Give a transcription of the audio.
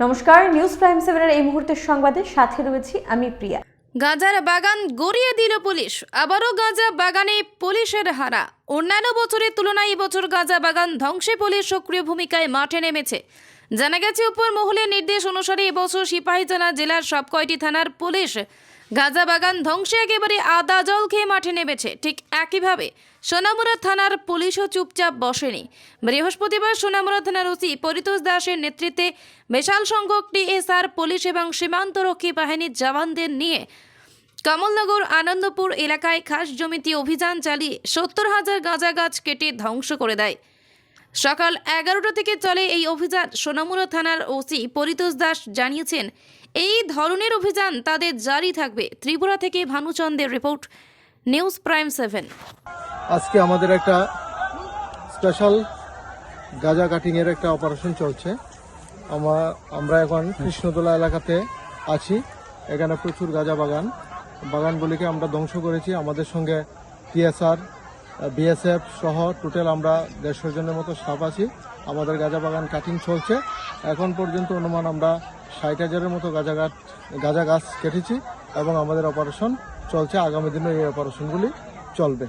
নমস্কার news prime সেভেনের এই মুহূর্তের সংবাদে সাথে রয়েছি আমি প্রিয়া। গাঁজার বাগান গড়িয়ে দিল পুলিশ, আবারও গাঁজা বাগানে পুলিশের হারা। অন্যান্য বছরের তুলনায় এবছর গাঁজা বাগান ধ্বংসে পুলিশ সক্রিয় ভূমিকায় মাঠে নেমেছে। জানা গেছে উপর মহলের নির্দেশ অনুসারে এবছর সিপাহীজলা জেলার সব কয়টি থানার পুলিশ গাঁজা বাগান ধ্বংসে একেবারে আদা জল খেয়ে মাঠে নেমেছে। ঠিক একইভাবে সোনামুড়া থানার পুলিশও চুপচাপ বসেনি। বৃহস্পতিবার সোনামুড়া থানার ওসি পরিতোষ দাসের নেতৃত্বে বিশাল সংখ্যক টিএসআর পুলিশ এবং সীমান্তরক্ষী বাহিনীর জওয়ানদের নিয়ে কমলনগর আনন্দপুর এলাকায় খাস জমিতে অভিযান চালিয়ে সত্তর হাজার গাঁজা গাছ কেটে ধ্বংস করে দেয়। সকাল এগারোটা থেকে চলে এই অভিযান। সোনামুড়া থানার ওসি পরিতোষ দাস জানিয়েছেন, এই ধরনের অভিযান তাদের জারি থাকবে। ত্রিপুরা থেকে ভানুচন্দের রিপোর্ট, নিউজ প্রাইম সেভেন। আজকে আমাদের একটা স্পেশাল গাঁজা কাটিংয়ের একটা অপারেশন চলছে। আমার আমরা এখন কৃষ্ণতলা এলাকাতে আছি। এখানে প্রচুর গাঁজা বাগান। বাগানগুলিকে আমরা ধ্বংস করেছি। আমাদের সঙ্গে টিএসআর বিএসএফ সহ টোটাল আমরা দেড়শো জনের মতো স্টাফ আছি। আমাদের গাঁজা বাগান কাটিং চলছে। এখন পর্যন্ত অনুমান আমরা ষাট হাজারের মতো গাঁজা গাছ গাঁজা গাছ কেটেছি এবং আমাদের অপারেশন চলছে। আগামী দিনে এই অপারেশনগুলি চলবে।